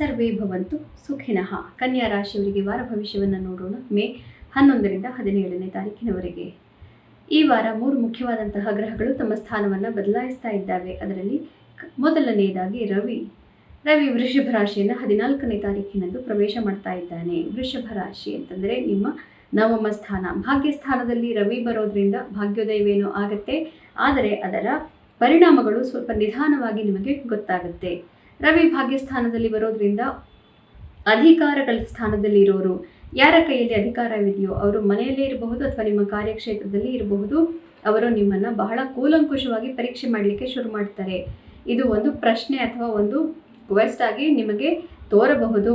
ಸರ್ವೇ ಭವಂತು ಸುಖಿನಃ. ಕನ್ಯಾ ರಾಶಿಯವರಿಗೆ ವಾರ ಭವಿಷ್ಯವನ್ನು ನೋಡೋಣ. ಮೇ ಹನ್ನೊಂದರಿಂದ ಹದಿನೇಳನೇ ತಾರೀಕಿನವರೆಗೆ. ಈ ವಾರ ಮೂರು ಮುಖ್ಯವಾದಂತಹ ಗ್ರಹಗಳು ತಮ್ಮ ಸ್ಥಾನವನ್ನು ಬದಲಾಯಿಸ್ತಾ ಇದ್ದಾವೆ. ಅದರಲ್ಲಿ ಮೊದಲನೆಯದಾಗಿ ರವಿ. ರವಿ ವೃಷಭ ರಾಶಿಯನ್ನು ಹದಿನಾಲ್ಕನೇ ತಾರೀಕಿನಂದು ಪ್ರವೇಶ ಮಾಡ್ತಾ ಇದ್ದಾನೆ. ವೃಷಭ ರಾಶಿ ಅಂತಂದರೆ ನಿಮ್ಮ ನವಮ ಸ್ಥಾನ. ಭಾಗ್ಯ ಸ್ಥಾನದಲ್ಲಿ ರವಿ ಬರೋದ್ರಿಂದ ಭಾಗ್ಯೋದಯವೇನೋ ಆಗುತ್ತೆ. ಆದರೆ ಅದರ ಪರಿಣಾಮಗಳು ಸ್ವಲ್ಪ ನಿಧಾನವಾಗಿ ನಿಮಗೆ ಗೊತ್ತಾಗುತ್ತೆ. ರವಿ ಭಾಗ್ಯಸ್ಥಾನದಲ್ಲಿ ಬರೋದ್ರಿಂದ ಅಧಿಕಾರಗಳ ಸ್ಥಾನದಲ್ಲಿ ಇರೋರು ಯಾರ ಕೈಯಲ್ಲಿ ಅಧಿಕಾರವಿದೆಯೋ ಅವರು ಮನೆಯಲ್ಲೇ ಇರಬಹುದು ಅಥವಾ ನಿಮ್ಮ ಕಾರ್ಯಕ್ಷೇತ್ರದಲ್ಲಿ ಇರಬಹುದು. ಅವರು ನಿಮ್ಮನ್ನು ಬಹಳ ಕೂಲಂಕುಷವಾಗಿ ಪರೀಕ್ಷೆ ಮಾಡಲಿಕ್ಕೆ ಶುರು ಮಾಡ್ತಾರೆ. ಇದು ಒಂದು ಪ್ರಶ್ನೆ ಅಥವಾ ಒಂದು ಕ್ವೆಸ್ಟ್ ಆಗಿ ನಿಮಗೆ ತೋರಬಹುದು.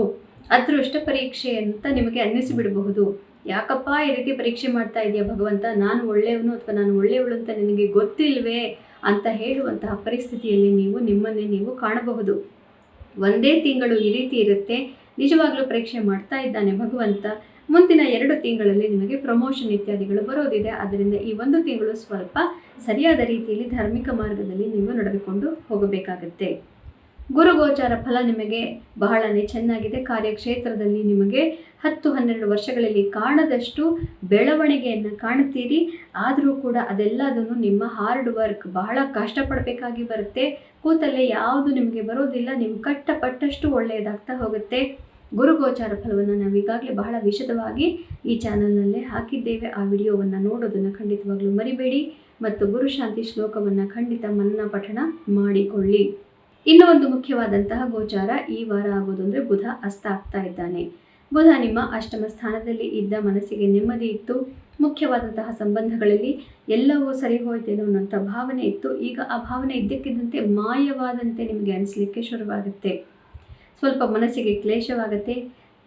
ಅದೃಷ್ಟ ಪರೀಕ್ಷೆ ಅಂತ ನಿಮಗೆ ಅನ್ನಿಸಿಬಿಡಬಹುದು. ಯಾಕಪ್ಪ ಈ ರೀತಿ ಪರೀಕ್ಷೆ ಮಾಡ್ತಾ ಇದೆಯಾ ಭಗವಂತ? ನಾನು ಒಳ್ಳೆಯವನು ಅಥವಾ ನಾನು ಒಳ್ಳೆಯವಳು ಅಂತ ನಿನಗೆ ಗೊತ್ತಿಲ್ವೇ ಅಂತ ಹೇಳುವಂತಹ ಪರಿಸ್ಥಿತಿಯಲ್ಲಿ ನೀವು ನಿಮ್ಮನ್ನೇ ನೀವು ಕಾಣಬಹುದು. ಒಂದೇ ತಿಂಗಳು ಈ ರೀತಿ ಇರುತ್ತೆ. ನಿಜವಾಗ್ಲೂ ಪರೀಕ್ಷೆ ಮಾಡ್ತಾ ಇದ್ದಾನೆ ಭಗವಂತ. ಮುಂದಿನ ಎರಡು ತಿಂಗಳಲ್ಲಿ ನಿಮಗೆ ಪ್ರಮೋಷನ್ ಇತ್ಯಾದಿಗಳು ಬರೋದಿದೆ. ಆದ್ದರಿಂದ ಈ ಒಂದು ತಿಂಗಳು ಸ್ವಲ್ಪ ಸರಿಯಾದ ರೀತಿಯಲ್ಲಿ ಧಾರ್ಮಿಕ ಮಾರ್ಗದಲ್ಲಿ ನೀವು ನಡೆದುಕೊಂಡು ಹೋಗಬೇಕಾಗತ್ತೆ. ಗುರುಗೋಚಾರ ಫಲ ನಿಮಗೆ ಬಹಳನೇ ಚೆನ್ನಾಗಿದೆ. ಕಾರ್ಯಕ್ಷೇತ್ರದಲ್ಲಿ ನಿಮಗೆ ಹತ್ತು ಹನ್ನೆರಡು ವರ್ಷಗಳಲ್ಲಿ ಕಾಣದಷ್ಟು ಬೆಳವಣಿಗೆಯನ್ನು ಕಾಣುತ್ತೀರಿ. ಆದರೂ ಕೂಡ ಅದೆಲ್ಲದನ್ನು ನಿಮ್ಮ ಹಾರ್ಡ್ ವರ್ಕ್ ಬಹಳ ಕಷ್ಟಪಡಬೇಕಾಗಿ ಬರುತ್ತೆ. ಕೂತಲ್ಲೇ ಯಾವುದು ನಿಮಗೆ ಬರೋದಿಲ್ಲ, ನೀವು ಕಟ್ಟಪಟ್ಟಷ್ಟು ಒಳ್ಳೆಯದಾಗ್ತಾ ಹೋಗುತ್ತೆ. ಗುರುಗೋಚಾರ ಫಲವನ್ನು ನಾವೀಗಾಗಲೇ ಬಹಳ ವಿಶದವಾಗಿ ಈ ಚಾನಲ್ನಲ್ಲೇ ಹಾಕಿದ್ದೇವೆ. ಆ ವಿಡಿಯೋವನ್ನು ನೋಡೋದನ್ನು ಖಂಡಿತವಾಗ್ಲೂ ಮರಿಬೇಡಿ ಮತ್ತು ಗುರುಶಾಂತಿ ಶ್ಲೋಕವನ್ನು ಖಂಡಿತ ಮನ್ನ ಪಠಣ ಮಾಡಿಕೊಳ್ಳಿ. ಇನ್ನೂ ಒಂದು ಮುಖ್ಯವಾದಂತಹ ಗೋಚಾರ, ಈ ವಾರ ಆಗೋದು ಅಂದರೆ ಬುಧ ಅಸ್ತ ಆಗ್ತಾ ಇದ್ದಾನೆ. ಬುಧ ನಿಮ್ಮ ಅಷ್ಟಮ ಸ್ಥಾನದಲ್ಲಿ ಇದ್ದ ಮನಸ್ಸಿಗೆ ನೆಮ್ಮದಿ ಇತ್ತು. ಮುಖ್ಯವಾದಂತಹ ಸಂಬಂಧಗಳಲ್ಲಿ ಎಲ್ಲವೂ ಸರಿ ಹೋಯ್ತೇನೋ ಅನ್ನೋಂಥ ಭಾವನೆ ಇತ್ತು. ಈಗ ಆ ಭಾವನೆ ಇದ್ದಕ್ಕಿದ್ದಂತೆ ಮಾಯವಾದಂತೆ ನಿಮಗೆ ಅನಿಸ್ಲಿಕ್ಕೆ ಶುರುವಾಗುತ್ತೆ. ಸ್ವಲ್ಪ ಮನಸ್ಸಿಗೆ ಕ್ಲೇಶವಾಗುತ್ತೆ.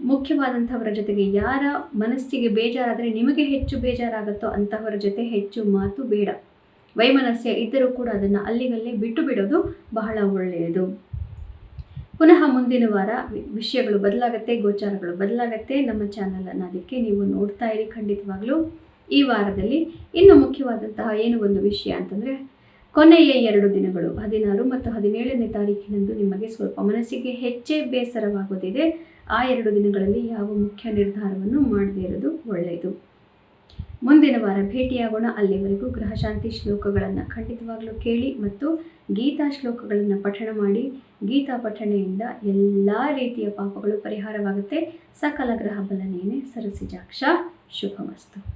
ಮುಖ್ಯವಾದಂಥವರ ಜೊತೆಗೆ ಯಾರ ಮನಸ್ಸಿಗೆ ಬೇಜಾರಾದರೆ ನಿಮಗೆ ಹೆಚ್ಚು ಬೇಜಾರಾಗುತ್ತೋ ಅಂತಹವರ ಜೊತೆ ಹೆಚ್ಚು ಮಾತು ಬೇಡ. ವೈಮನಸ್ಯ ಇದ್ದರೂ ಕೂಡ ಅದನ್ನು ಅಲ್ಲಿಗಲ್ಲೇ ಬಿಟ್ಟು ಬಿಡೋದು ಬಹಳ ಒಳ್ಳೆಯದು. ಪುನಃ ಮುಂದಿನ ವಾರ ವಿಷಯಗಳು ಬದಲಾಗತ್ತೆ, ಗೋಚಾರಗಳು ಬದಲಾಗತ್ತೆ. ನಮ್ಮ ಚಾನಲನ್ನು ಅದಕ್ಕೆ ನೀವು ನೋಡ್ತಾ ಇರಿ ಖಂಡಿತವಾಗ್ಲೂ. ಈ ವಾರದಲ್ಲಿ ಇನ್ನು ಮುಖ್ಯವಾದಂತಹ ಏನು ಒಂದು ವಿಷಯ ಅಂತಂದರೆ, ಕೊನೆಯ ಎರಡು ದಿನಗಳು, ಹದಿನಾರು ಮತ್ತು ಹದಿನೇಳನೇ ತಾರೀಕಿನಂದು ನಿಮಗೆ ಸ್ವಲ್ಪ ಮನಸ್ಸಿಗೆ ಹೆಚ್ಚೇ ಬೇಸರವಾಗೋದಿದೆ ಆ ಎರಡು ದಿನಗಳಲ್ಲಿ ಯಾವ ಮುಖ್ಯ ನಿರ್ಧಾರವನ್ನು ಮಾಡದೇ ಇರೋದು ಒಳ್ಳೆಯದು. ಮುಂದಿನ ವಾರ ಭೇಟಿಯಾಗೋಣ. ಅಲ್ಲಿವರೆಗೂ ಗ್ರಹಶಾಂತಿ ಶ್ಲೋಕಗಳನ್ನು ಖಂಡಿತವಾಗಲೂ ಕೇಳಿ ಮತ್ತು ಗೀತಾ ಶ್ಲೋಕಗಳನ್ನು ಪಠಣ ಮಾಡಿ. ಗೀತಾ ಪಠಣೆಯಿಂದ ಎಲ್ಲ ರೀತಿಯ ಪಾಪಗಳು ಪರಿಹಾರವಾಗುತ್ತೆ. ಸಕಲ ಗ್ರಹ ಬಲನೇನೆ ಸರಸಿಜಾಕ್ಷ ಶುಭಮಸ್ತು.